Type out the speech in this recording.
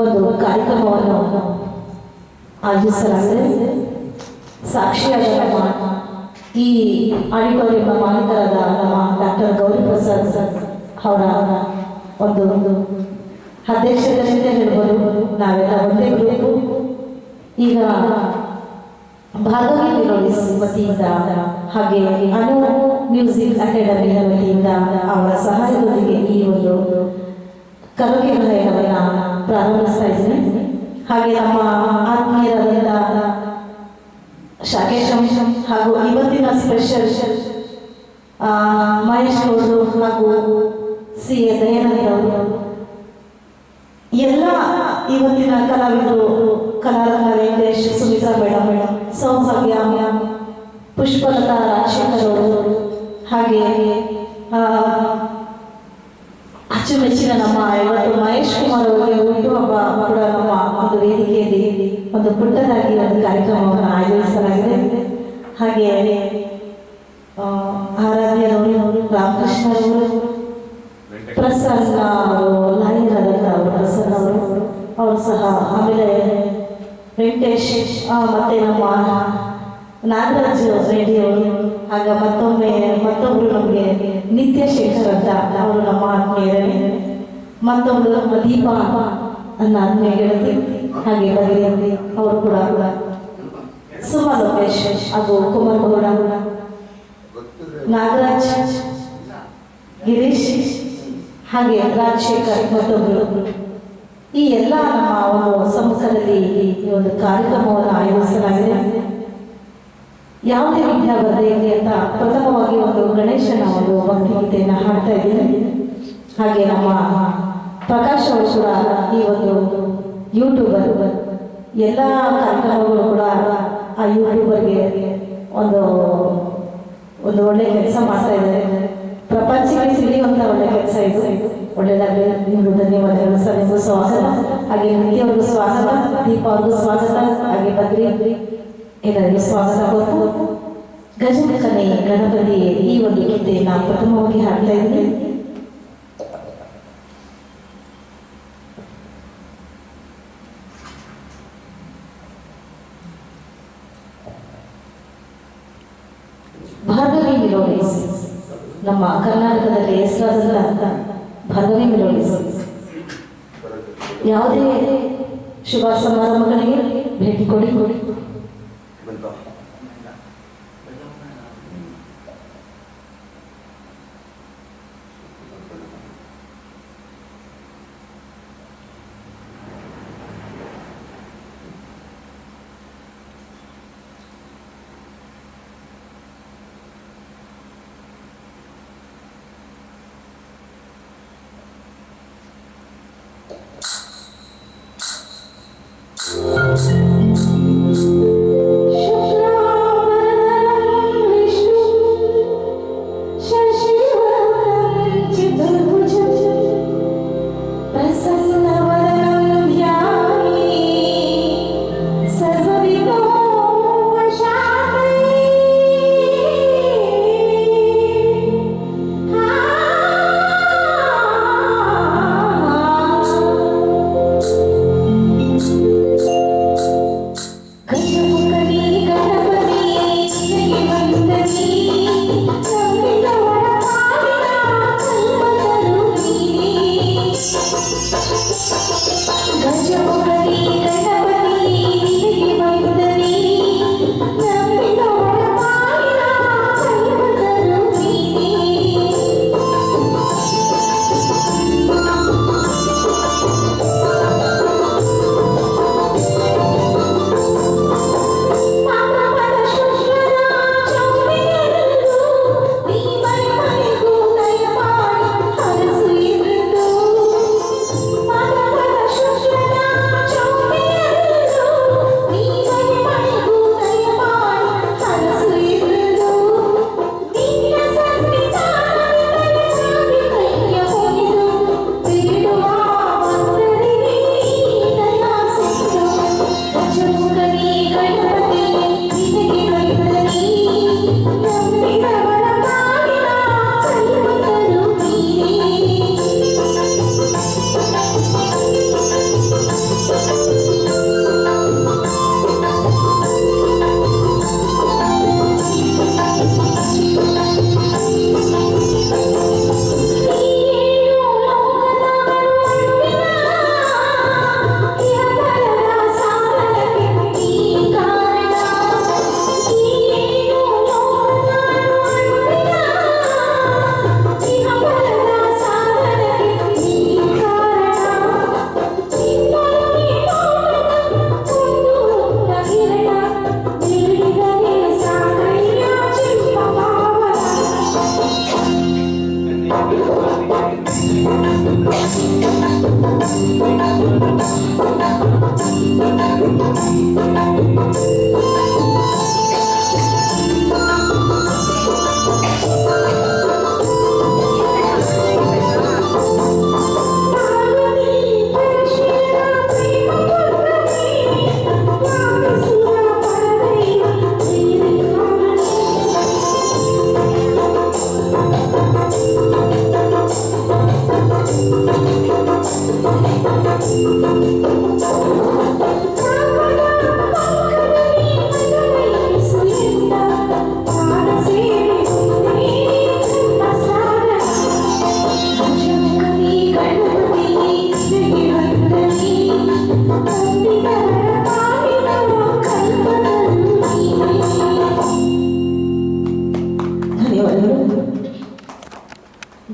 ಒಂದು ಕಾರ್ಯಕ್ರಮವನ್ನು ಆಯೋಜಿಸಲಾಗಿದೆ. ಸಾಕ್ಷಿಯಾದ ನಮ್ಮ ಈ ಆಡಿಟೋರಿಯಂ ಮಾಲೀಕರಾದ ನಮ್ಮ ಡಾಕ್ಟರ್ ಗೌರಿ ಪ್ರಸಾದ್ ಅವರ ಒಂದು ಒಂದು ಅಧ್ಯಕ್ಷತೆಯಿಂದ ಹೇಳ್ಬೋದು ನಾವೆಲ್ಲ ಒಂದೇ ಗ್ರೂಪು. ಈಗ ಭಾಗವಿ ಮೆಲೋಡಿಸ್ ವತಿಯಿಂದ ಹಾಗೆ ಅನು ಮ್ಯೂಸಿಕ್ ಅಕಾಡೆಮಿಯ ವತಿಯಿಂದ ಅವರ ಕರೋಕೆ ಗಾಯನವನ್ನು ಪ್ರಾರಂಭಿಸ್ತಾ ಇದ್ದೀನಿ. ಹಾಗೆ ನಮ್ಮ ಆತ್ಮೀಯರಾದ ಅಂಶಂ ಹಾಗೂ ಇವತ್ತಿನ ಸ್ಪೆಷಲ್ ಮಹೇಶ್ ಅವರು ಹಾಗೂ ಸಿ ಎ ದಯಾನಂದ ಅವರು, ಎಲ್ಲ ಇವತ್ತಿನ ಕಲಾವಿದರು ಕಲಾರಂಗ ವೆಂಕಟೇಶ್, ಸುಮಿತ್ರಾ ಮೇಡಮ್ ಸೌಭಾಗ್ಯ ಮ್ಯಾಮ್ ಪುಷ್ಪಲತಾ ರಾಜಶೇಖರ್ ಅವರು, ಹಾಗೆ ಅಚ್ಚುಮೆಚ್ಚಿನ ನಮ್ಮ ಇವತ್ತು ಮಹೇಶ್ ಕುಮಾರ್ ಅವರಿಗೆ ಹುಟ್ಟುಹಬ್ಬ ಕೂಡ ನಮ್ಮ ಒಂದು ವೇದಿಕೆಯಲ್ಲಿ ಒಂದು ಪುಟ್ಟದಾಗಿ ಒಂದು ಕಾರ್ಯಕ್ರಮವನ್ನು ಆಯೋಜಿಸಲಾಗಿದೆ. ಹಾಗೆ ಆರಾಧ್ಯರವರು ರಾಮಕೃಷ್ಣರವರು, ಪ್ರಸನ್ನ ಅವರು ಅವರು, ಪ್ರಸನ್ನ ಅವರು ಅವರು ಸಹ ಆಮೇಲೆ ವೆಂಕಟೇಶ್ ಮತ್ತೆ ನಮ್ಮ ನಾಗರಾಜ್ ರೆಡ್ಡಿ ಅವರು, ಆಗ ಮತ್ತೊಮ್ಮೆ ಮತ್ತೊಬ್ಬರು ನಮಗೆ ನಿತ್ಯ ಶೇಖರ್ ಅಂತ ಅವರು ನಮ್ಮ ಮತ್ತೊಂದು ನಮ್ಮ ದೀಪ ನನ್ನ ಗೆಳತಿ, ಹಾಗೆ ಬರೀ ಅವರು ಕೂಡ ಸುಮ ಲೋಕೇಶ್ ಅದು ಕುಮಾರ್ ಗೌಡ ನಾಗರಾಜ್, ಗಿರೀಶ್, ಹಾಗೆ ರಾಜಶೇಖರ್ ಮತ್ತೊಬ್ಬರು. ಈ ಎಲ್ಲ ನಮ್ಮ ಒಂದು ಸಂಸ್ಥೆಯಲ್ಲಿ ಈ ಒಂದು ಕಾರ್ಯಕ್ರಮವನ್ನು ಆಯೋಜಿಸಲಾಗಿದೆ. ಯಾವುದೇ ವಿಘ್ನ ಬರದೇ ಅಂತ ಪ್ರಥಮವಾಗಿ ಒಂದು ಗಣೇಶನ ಒಂದು ಭಕ್ತಿಗೀತೆಯನ್ನು ಹಾಡ್ತಾ ಇದ್ದೀನಿ. ಹಾಗೆ ನಮ್ಮ ಪ್ರಕಾಶ್ ಅವರು ಈ ಒಂದು ಯೂಟ್ಯೂಬರ್ ಎಲ್ಲ ಕಾರ್ಯಕ್ರಮಗಳು ಕೂಡ ಆ ಯೂಟ್ಯೂಬರ್ಗೆ ಒಂದು ಒಂದು ಒಳ್ಳೆ ಕೆಲಸ ಮಾಡ್ತಾ ಇದ್ದಾರೆ. ಪ್ರಪಂಚಕ್ಕೆ ತಿಳಿಯುವಂತ ಒಳ್ಳೆ ಕೆಲಸ ಇದು. ಒಳ್ಳೆಯದಾಗಲಿ ನಿಮಗೂ ಧನ್ಯವಾದಗಳು ಸರ್, ನಿಮಗೂ ಸ್ವಾಗತ. ಹಾಗೆ ನಿತ್ಯ ಅವ್ರಿಗೂ ಸ್ವಾಗತ ದೀಪ ಅವ್ರಿಗೂ ಸ್ವಾಗತ. ಹಾಗೆ ಬದ್ರಿ ಎಲ್ಲರಿಗೂ ಸ್ವಾಗತ ಕೊಟ್ಟು ಗಜಮುಖನೇ ಗಣಪತಿ ಈ ಒಂದು ಗೀತೆಯನ್ನು ಪ್ರಥಮವಾಗಿ ಹಾಡ್ತಾ ಇದ್ದೀನಿ. ಭಾರ್ಗವಿ ಮಿಲೋಡಿಸ್ ನಮ್ಮ ಕರ್ನಾಟಕದಲ್ಲಿ ಹೆಸರಾದಂಥ ಭಾರ್ಗವಿ ಮಿಲೋಡಿಸ್ ಯಾವುದೇ ಶುಭ ಸಮಾರಂಭಗಳಿಗೆ ಭೇಟಿ ಕೊಡಿ ಕೊಡಿ.